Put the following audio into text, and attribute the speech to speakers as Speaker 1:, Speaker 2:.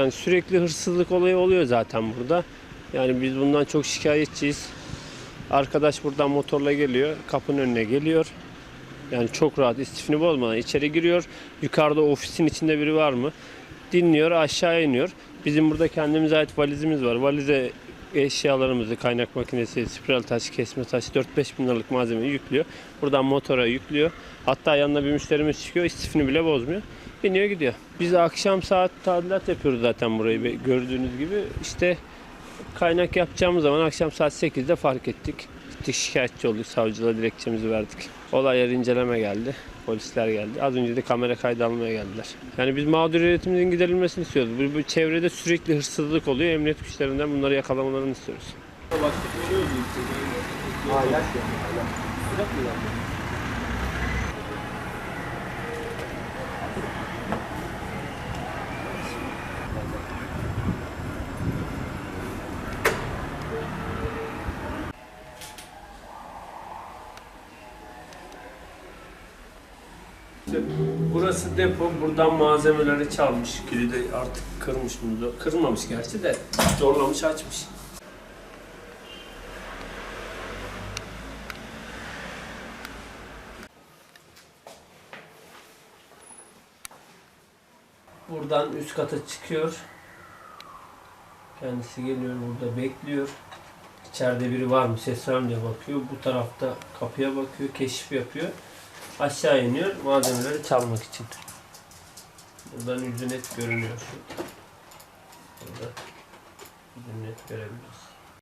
Speaker 1: Yani sürekli hırsızlık olayı oluyor zaten burada. Yani biz bundan çok şikayetçiyiz. Arkadaş buradan motorla geliyor, kapının önüne geliyor. Yani çok rahat istifini bozmadan içeri giriyor. Yukarıda ofisin içinde biri var mı? Dinliyor, aşağı iniyor. Bizim burada kendimize ait valizimiz var. Valize eşyalarımızı, kaynak makinesi, spiral taş, kesme taş, 4-5 bin liralık malzemeyi yüklüyor. Buradan motora yüklüyor. Hatta yanına bir müşterimiz çıkıyor, istifini bile bozmuyor. Biniyor gidiyor. Biz akşam saat tadilat yapıyoruz zaten burayı gördüğünüz gibi. İşte kaynak yapacağımız zaman akşam saat 8'de fark ettik. Gittik şikayetçi olduk. Savcılığa dilekçemizi verdik. Olay yeri inceleme geldi. Polisler geldi. Az önce de kamera kaydı almaya geldiler. Yani biz mağduriyetimizin giderilmesini istiyoruz. Bu, bu çevrede sürekli hırsızlık oluyor. Emniyet güçlerinden bunları yakalamalarını istiyoruz. Burası depo. Buradan malzemeleri çalmış. Kilidi artık kırmış bunu. Kırmamış gerçi de zorlamış açmış. Buradan üst kata çıkıyor. Kendisi geliyor burada bekliyor. İçeride biri var mı ses var mı diye bakıyor. Bu tarafta kapıya bakıyor, keşif yapıyor. Aşağı iniyor malzemeleri çalmak için. Buradan yüzü net görünüyor. Burada yüzü net görebiliriz.